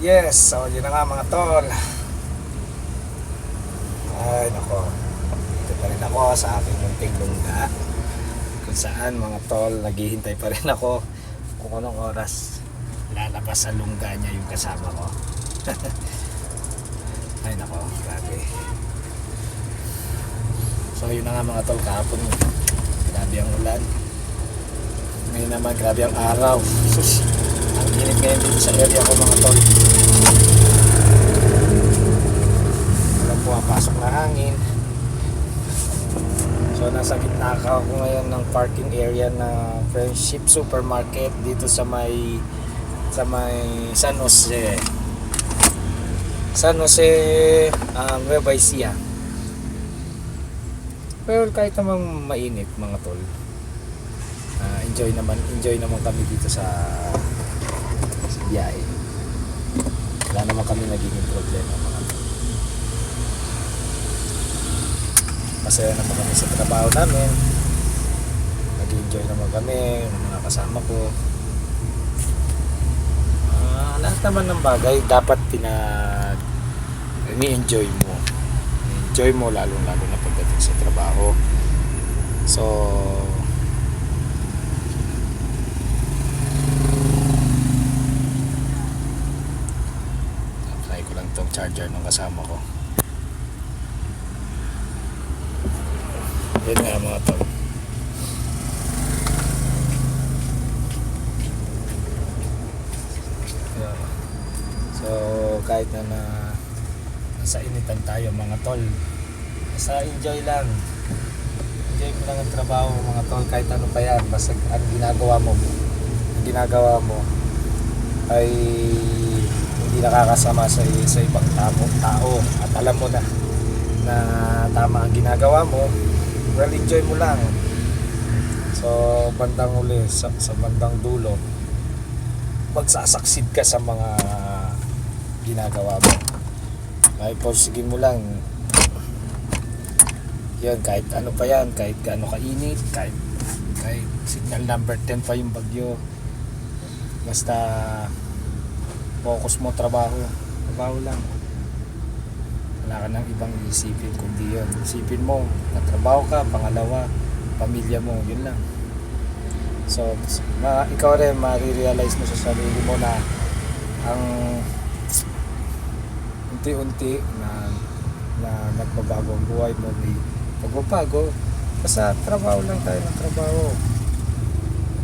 Yes, so yun na nga mga tol. Ay, nako. Dito pa rin ako sa aking munting lungga. Kung saan mga tol, naghihintay pa rin ako kung anong oras lalabas sa lungga niya yung kasama ko. Ay, nako, grabe. So yun na nga mga tol, kahapon grabe ang ulan. Ngayon naman, grabe ang araw. Sus, ang init ngayon dito sa area ko mga tol. Walang pumapasok na hangin. So nasa gitna ka ako ngayon ng parking area na Friendship Supermarket dito sa may sa may San Jose. San Jose um, Nueva Ecija. Pero kahit namang mainit mga tol. ah, enjoy naman enjoy naman kami dito sa biyahe. Wala naman kami nagiging problema mga. Masaya naman kami sa trabaho namin. Nag-enjoy naman kami, mga kasama ko. Ah, lahat naman ng bagay dapat pinag ni-enjoy mo. Enjoy mo lalong lalo na pagdating sa trabaho. So, try ko lang tong charger ng kasama ko. Yun nga mga tol. So, kahit na na nasa initan tayo mga tol, basta enjoy lang. Enjoy mo lang ang trabaho mga tol, kahit ano pa yan, basta ang ginagawa mo, ang ginagawa mo ay nakakasama sa, sa ibang tao, tao at alam mo na na tama ang ginagawa mo, well enjoy mo lang. So, bandang uli, sa, sa bandang dulo, magsasaksid ka sa mga ginagawa mo. Ay, porsigin mo lang. Yan, kahit ano pa yan, kahit gaano kainit, kahit, kahit signal number 10 pa yung bagyo. Basta, focus mo trabaho. Trabaho lang. Wala ka nang ibang isipin kundi yun. Isipin mo, natrabaho ka, pangalawa, pamilya mo, yun lang. So, ma ikaw rin, marirealize mo sa sarili mo na ang unti-unti na na nagbabago ang buhay mo may pagbabago basta trabaho lang tayo ng trabaho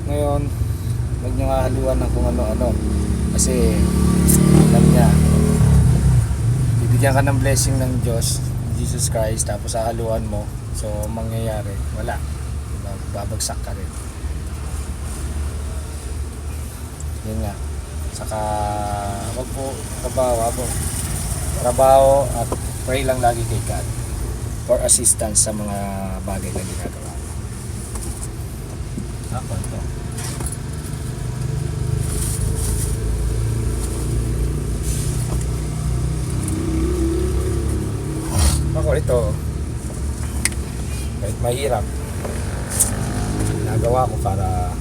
ngayon huwag nyo nga haluan ng kung ano-ano kasi alam niya bibigyan ka ng blessing ng Diyos Jesus Christ tapos hahaluan mo so mangyayari wala diba? babagsak ka rin yun nga saka wag po trabaho po trabaho at pray lang lagi kay God for assistance sa mga bagay na ginagawa. Ako ito. Ako ito. Kahit mahirap, ginagawa ko para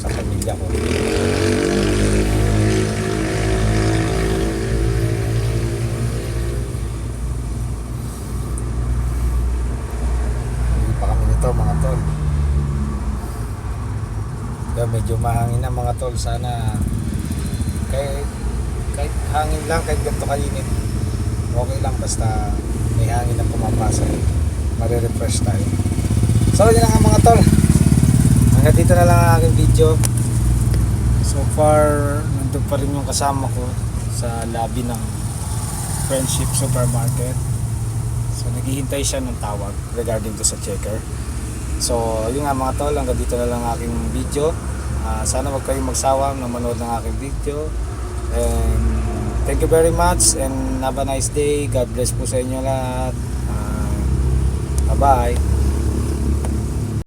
sa pamilya ko. Kaya medyo mahangin na mga tol. Sana kahit, kahit hangin lang, kahit ganito kainit. Okay lang basta hangin na pumapasok. Marirefresh tayo. So yun na nga mga tol. Hanggang dito na lang ang aking video. So far, nandun pa rin yung kasama ko sa lobby ng Friendship Supermarket. So naghihintay siya ng tawag regarding to sa checker. So yun nga mga tol, hanggang dito na lang ang aking video. Ah, sana wag kayong magsawa na manood ng aking video. And thank you very much and have a nice day. God bless po sa inyo lahat. Ah, bye-bye.